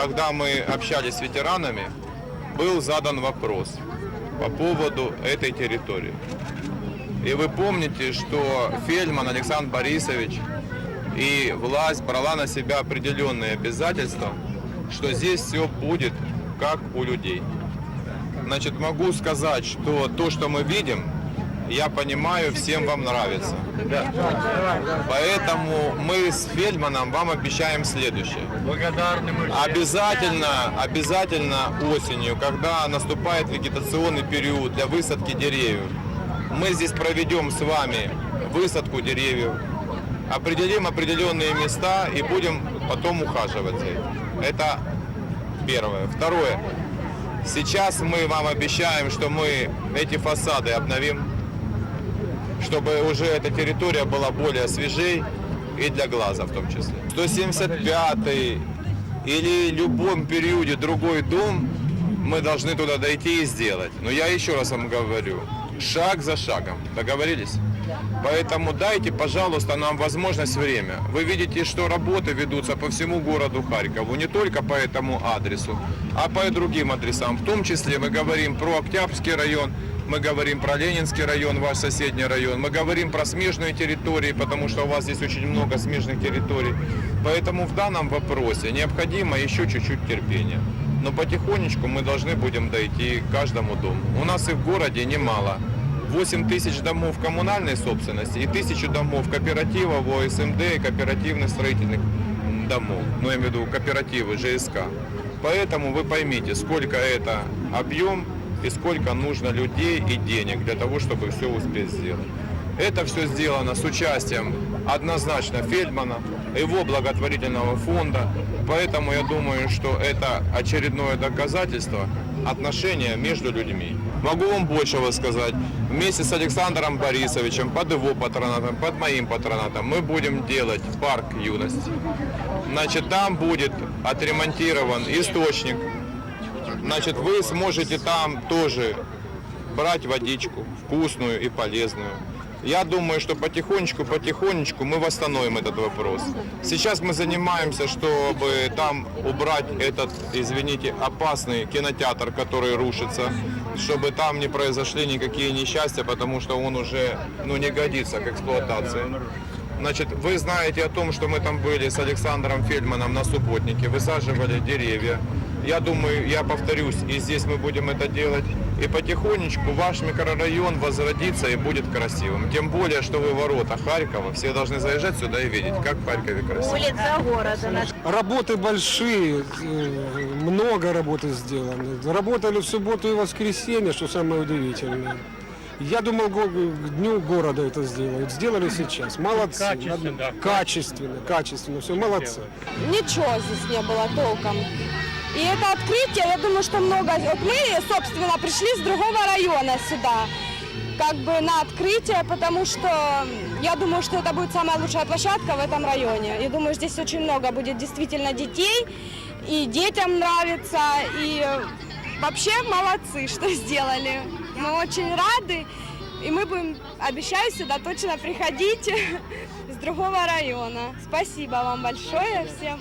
когда мы общались с ветеранами, был задан вопрос по поводу этой территории. И вы помните, что Фельдман Александр Борисович и власть брала на себя определенные обязательства, что здесь все будет как у людей. Значит, могу сказать, что то, что мы видим, я понимаю, всем вам нравится. Поэтому мы с Фельдманом вам обещаем следующее. Благодарны мы всем. Обязательно, обязательно осенью, когда наступает вегетационный период для высадки деревьев, мы здесь проведем с вами высадку деревьев, определим определенные места и будем потом ухаживать за этим. Это первое. Второе. Сейчас мы вам обещаем, что мы эти фасады обновим, чтобы уже эта территория была более свежей и для глаза в том числе. 175 или любом периоде другой дом мы должны туда дойти и сделать. Но я еще раз вам говорю, шаг за шагом. Договорились? Поэтому дайте, пожалуйста, нам возможность время. Вы видите, что работы ведутся по всему городу Харькову, не только по этому адресу, а по и другим адресам. В том числе мы говорим про Октябрьский район, мы говорим про Ленинский район, ваш соседний район, мы говорим про смежные территории, потому что у вас здесь очень много смежных территорий. Поэтому в данном вопросе необходимо еще чуть-чуть терпения. Но потихонечку мы должны будем дойти к каждому дому. У нас и в городе немало. 8 тысяч домов коммунальной собственности и тысячу домов кооперативов, ОСМД и кооперативных строительных домов. Ну, я имею в виду кооперативы, ЖСК. Поэтому вы поймите, сколько это объем и сколько нужно людей и денег для того, чтобы все успеть сделать. Это все сделано с участием однозначно Фельдмана, его благотворительного фонда. Поэтому я думаю, что это очередное доказательство отношения между людьми. Могу вам большего сказать. Вместе с Александром Борисовичем, под его патронатом, под моим патронатом, мы будем делать парк юности. Значит, там будет отремонтирован источник. Значит, вы сможете там тоже брать водичку вкусную и полезную. Я думаю, что потихонечку, потихонечку мы восстановим этот вопрос. Сейчас мы занимаемся, чтобы там убрать этот, извините, опасный кинотеатр, который рушится, чтобы там не произошли никакие несчастья, потому что он уже ну, не годится к эксплуатации. Значит, вы знаете о том, что мы там были с Александром Фельдманом на субботнике, высаживали деревья. Я думаю, я повторюсь, и здесь мы будем это делать. И потихонечку ваш микрорайон возродится и будет красивым. Тем более, что вы ворота Харькова, все должны заезжать сюда и видеть, как в Харькове красиво. Улица города. Работы большие, э, много работы сделано. Работали в субботу и воскресенье, что самое удивительное. Я думал, к дню города это сделают. Сделали сейчас. Молодцы. Качественно, да. Качественно, качественно. Все, молодцы. Ничего здесь не было толком. И это открытие, я думаю, что много... Вот мы, собственно, пришли с другого района сюда, как бы на открытие, потому что я думаю, что это будет самая лучшая площадка в этом районе. Я думаю, здесь очень много будет действительно детей, и детям нравится, и э, вообще молодцы, что сделали. Мы очень рады, и мы будем, обещаю, сюда точно приходить с другого района. Спасибо вам большое всем.